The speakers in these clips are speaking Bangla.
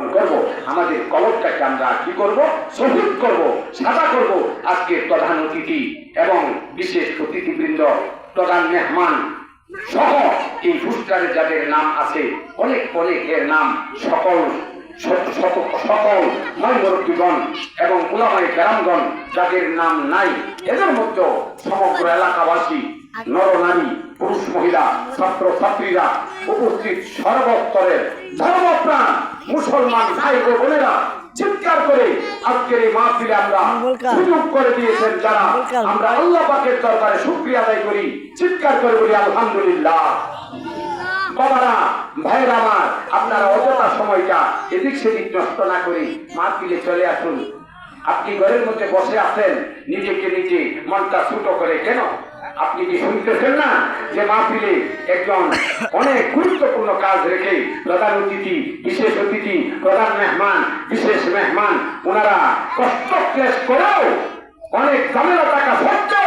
পরিবর্তন করব, আমাদের কবরটাকে আমরা কি করব? শহীদ করব, সাদা করব। আজকে প্রধান অতিথি এবং বিশেষ অতিথিবৃন্দ, প্রধান মেহমান সহ এই পুরস্কারে যাদের নাম আছে, অনেক অনেক এর নাম সকল সকল ময়মরুদ্দিগণ এবং উলামাই কেরামগণ যাদের নাম নাই এদের মধ্যে সমগ্র এলাকাবাসী নরনারী পুরুষ মহিলা ছাত্র ছাত্রীরা উপস্থিত সর্বস্তরের ধর্মপ্রাণ মুসলমান ভাই ও বোনেরা চিৎকার করে আজকের এই মাহফিলে আমরা সুযোগ করে দিয়েছেন যারা আমরা আল্লাহ পাকের দরবারে শুক্রিয়া আদায় করি চিৎকার করে বলি আলহামদুলিল্লাহ। বাবারা ভাইরা আমার, আপনারা অযথা সময়টা এদিক সেদিক নষ্ট না করে। চলে আসুন। আপনি ঘরের মধ্যে বসে আছেন, নিজেকে নিজে মনটা করে। কেন? আপনি কি শুনতেছেন না যে মাহফিলে একজন অনেক গুরুত্বপূর্ণ কাজ রেখে প্রধান অতিথি, বিশেষ অতিথি, প্রধান মেহমান, বিশেষ মেহমান, ওনারা কষ্ট ক্লেশ করেও অনেক ঝামেলা টাকা গেছেন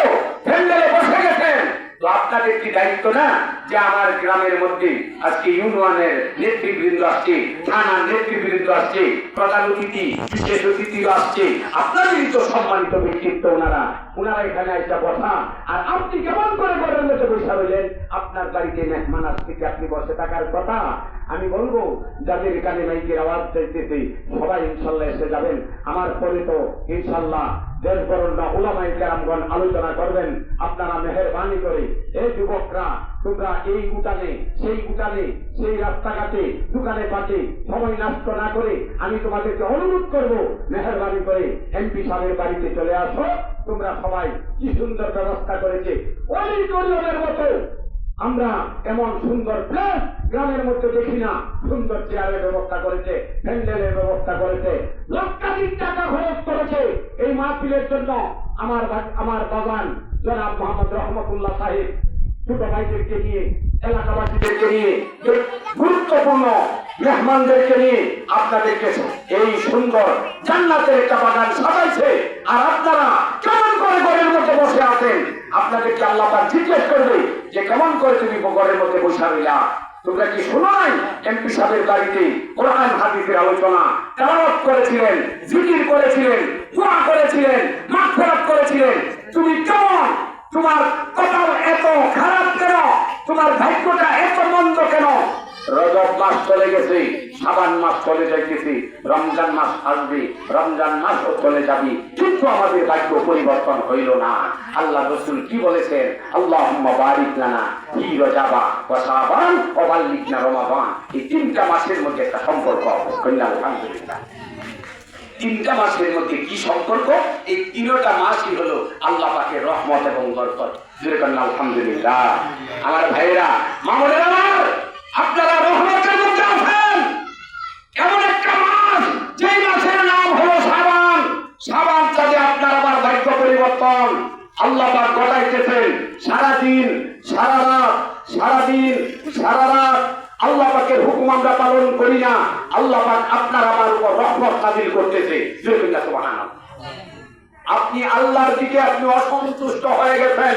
তো আপনাদের কি দায়িত্ব না যে আমার গ্রামের মধ্যে আজকে ইউনিয়নের নেতৃবৃন্দ আসছে, থানার নেতৃবৃন্দ আসছে, প্রধান অতিথি, বিশেষ অতিথিও আসছে। আপনাদেরই তো সম্মানিত ব্যক্তিত্ব ওনারা। ওনারা এখানে একটা বসা। আর আপনি কেমন করে ঘরের মধ্যে বসে রইলেন? আপনার বাড়িতে মেহমান আসছে কি আপনি বসে থাকার কথা? আমি বলব, যাদের এখানে মাইকের আওয়াজ চাইতেছে সবাই ইনশাল্লাহ এসে যাবেন। আমার পরে তো ইনশাল্লাহ দেশ বরণরা ওলামাই কেরামগণ আলোচনা করবেন, আপনারা মেহরবানি করে এই যুবকরা, তোমরা এই উঠানে, সেই উঠানে, সেই রাস্তাঘাটে, দোকানে পাটে সময় নষ্ট না করে আমি তোমাদেরকে অনুরোধ করব, মেহরবানি করে এমপি সাহেবের বাড়িতে চলে আসো। তোমরা সবাই কি সুন্দর ব্যবস্থা করেছে অডিটোরিয়ামের মতো আমরা এমন সুন্দর প্লেস গ্রামের মধ্যে দেখি না। সুন্দর চেয়ারের ব্যবস্থা করেছে, প্যান্ডেলের ব্যবস্থা করেছে, লক্ষাধিক টাকা খরচ করেছে এই মাহফিলের জন্য আমার আমার বাগান, জনাব মোহাম্মদ রহমতুল্লাহ সাহেব, ছোট ভাইদেরকে নিয়ে, এলাকাবাসীদেরকে নিয়ে গুরুত্বপূর্ণ মেহমানদেরকে নিয়ে আপনাদেরকে এই সুন্দর জান্নাতের একটা বাগান সাজাইছে। আর আপনারা কেমন করে ঘরের মধ্যে বসে আছেন আপনাদেরকে আল্লাহ পাক জিজ্ঞেস করবে যে কেমন করে তুমি ঘরের মধ্যে বসা রইলা? তোমরা কি শোনো নাই? এমপি সাহেবের বাড়িতে কোরআন, হাদিসের আলোচনা তারপ করেছিলেন, জিকির করেছিলেন, দোয়া করেছিলেন, মাগফিরাত করেছিলেন। তুমি কেমন? তোমার কপাল এত খারাপ কেন? তোমার ভাগ্যটা এত মন্দ কেন? রজব মাস চলে গেছে, সাবান মাস চলে যাইতেছে, রমজান মাস আসবে, রমজান মাসও চলে যাবে, কিন্তু আমাদের ভাগ্য পরিবর্তন হইল না। আল্লাহ রসুল কি বলেছেন? আল্লাহ বারিক লানা হি রজাবা ও সাবান ও বাল্লিক না রমাবান এই তিনটা মাসের মধ্যে একটা সম্পর্ক, কন্যা আলহামদুলিল্লাহ। তিনটা মাসের মধ্যে কি সম্পর্ক? এই তিনটা মাসই হলো আল্লাহ পাকের রহমত এবং বরকত। আলহামদুলিল্লাহ। আমার ভাইয়েরা আমার আপনারা রহমতের এমন একটা মাস যেই মাসের নাম হলো সাবান। সাবান চাঁদে আপনার আবার ভাগ্য পরিবর্তন। আল্লাহ পাক ঘটাইতেছেন। সারাদিন, সারা সারাদিন, সারা আল্লাহ পাকের হুকুম আমরা পালন করি আল্লাহ পাক আপনার আমার উপর রহমত নাজিল করতেছে। আপনি আল্লাহর দিকে আপনি অসন্তুষ্ট হয়ে গেছেন।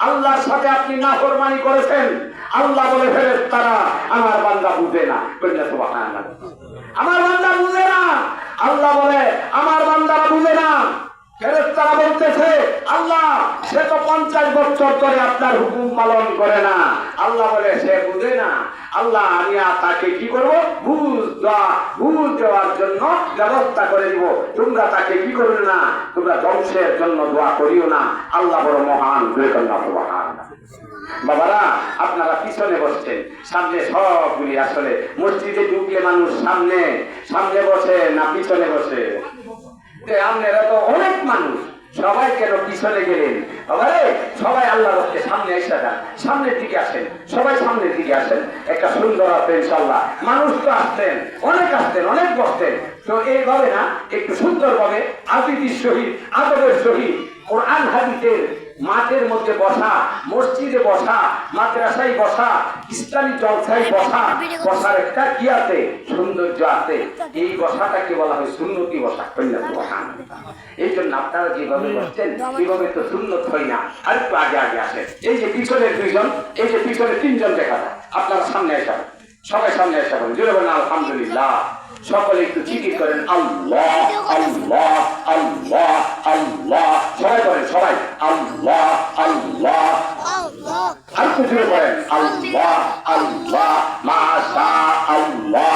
আল্লাহর সাথে আপনি না নাফরমানি করেছেন। আল্লাহ বলে ফেলে তারা আমার বান্দা বুঝে না। সুবহানাল্লাহ। আমার বান্দা বুঝে না। আল্লাহ বলে, আমার বান্দারা বুঝে না। ফেরেস্তারা বলতেছে, আল্লাহ, সে তো পঞ্চাশ বছর ধরে আপনার হুকুম পালন করে না। আল্লাহ বলে, সে বুঝে না। আল্লাহ, আমি তাকে কি করব? বুঝ দেওয়া বুঝ দেওয়ার জন্য ব্যবস্থা করে দিব। তোমরা তাকে কি করবে না? তোমরা ধ্বংসের জন্য দোয়া করিও না। আল্লাহ বড় মহান মহান। বাবারা, আপনারা পিছনে বসছেন। সামনে সবগুলি আসলে। মসজিদে ঢুকলে মানুষ সামনে সামনে বসে না পিছনে বসে? আপনারা তো অনেক মানুষ। সবাই কেন পিছনে গেলেন? সবাই আল্লাহ রক্ষে সামনে এসে যান। সামনের দিকে আসেন। সবাই সামনের দিকে আসেন। একটা সুন্দর আসবেন ইনশাল্লাহ মানুষ তো আসতেন অনেক আসতেন অনেক বসতেন তো এইভাবে না, একটু সুন্দর ভাবে আদিতির সহিত, আদবের সহিত কোরআন হাদিসের মাঠের মধ্যে বসা, মসজিদে বসা, মাদ্রাসায় বসা, ইসলামী জলসায় বসা, বসার একটা কি আছে? সৌন্দর্য আছে। এই বসাটাকে বলা হয় সুন্নতি বসা কন্যা বসা। এই জন্য আপনারা যেভাবে বসছেন এভাবে তো সুন্নত হয় না। আর একটু আগে আগে আসে এই যে পিছনের দুইজন, এই যে পিছনে তিনজন দেখা যায়। আপনারা সামনে এসে সবাই সামনে এসে বলেন জোরে বলেন, আলহামদুলিল্লাহ। সকলে একটু জিকির করেন, আল্লাহ আল্লাহ আল্লাহ আল্লাহ। সবাই করেন সবাই, আল্লাহ আল্লাহ। আর একটু জোরে করেন আল্লাহ আল্লাহ মাশা আল্লাহ